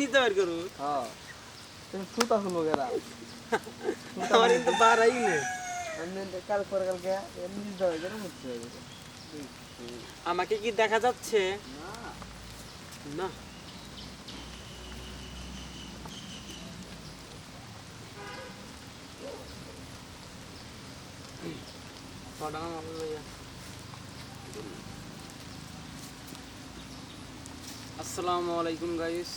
নিতে পার করু। হ্যাঁ। তুমি সুতা শুনো গেরা আমার কিন্তু বাড়াই নে। কাল পরে কালকে এমনি যাবে কেন হচ্ছে আমাকে কি দেখা যাচ্ছে? না। ছটা আমার লইয়া। আসসালামু আলাইকুম গাইস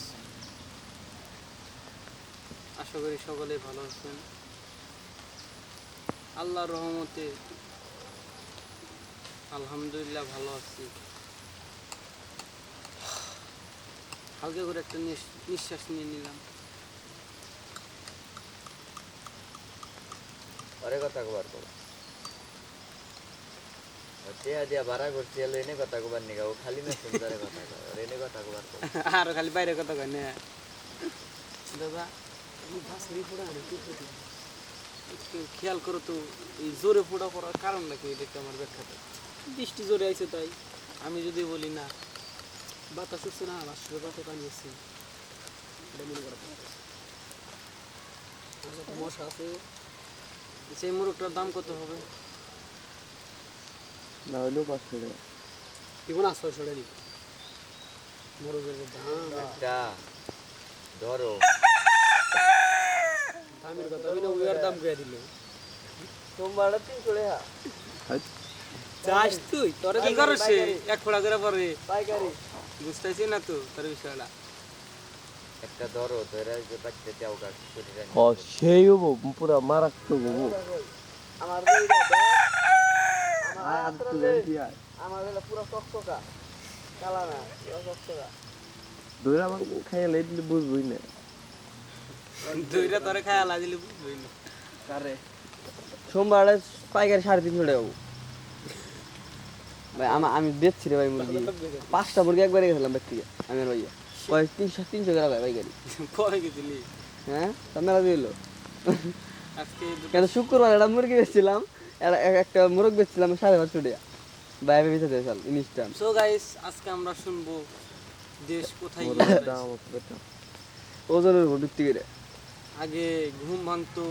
আশা করি সকলে ভালো আছেন। আল্লাহর রহমতে আলহামদুলিল্লাহ ভালো আছি। হালকা করে একটা নিঃশ্বাস নিয়ে নিলাম। অরে কথা কবার করো দিয়া ভাড়া করছি এলো এনে কথা কবার নিগা ও খালি না সুন্দরে কথা কয় আর এনে কথা কবার আর খালি বাইরে কথা কয় না। দাদা খেয়াল করো তো এই জোরে ফোড়া পড়ার কারণটা কি দেখতে আমার ব্যাখ্যাটা? বৃষ্টি জোরে আইছে তাই আমি যদি বলি না বাতাস হচ্ছে না বাসরে বাতাস আনিয়েছি এটা মনে করা মশা আছে সেই মুরগটার দাম কত হবে? না হইলেও পাঁচশো টাকা। দিব না ছয়শো টাকা মুরগের দাম। একটা ধরো দামের কথা আমি না দিল। তুই তোর কি করস এক ফোড়া করে পরে। পাইকারি। বুঝতেছি না তো তোর বিষয়টা। একটা ধরো ধরে যে বাচ্চা যাও কাজ করে ও সেই হব পুরা মারাত্মক হব। আমার আমার চকচকা কালা না পুরো চকচকা দইরা আমার খাইয়া লাই দিলে বুঝবই না। দুইটা তোরে খায় আলা দিলে বুঝবই না। কারে? সোমবার পাইকারি সাড়ে তিনশো টাকা ভাই আমা আমি বেচছি রে ভাই মুরগি। পাঁচটা মুরগি একবারে গেছিলাম ব্যক্তি আমি আর ভাইয়া। কয়? তিনশো তিনশো টাকা ভাই পাইকারি। গেছিলি হ্যাঁ? মেলা দিল। শুক্রবার একটা মুরগি বেচছিলাম একটা- এক- একটা মুরগ বেচছিলাম সাড়ে পাঁচশো টাকা। ভাই আমি বেঁচে দিয়েছিলাম So guys, আজকে আমরা শুনব দেশ কোথায় ওজনের উপর ভিত্তি করে। আগে ঘুম ভাঙতো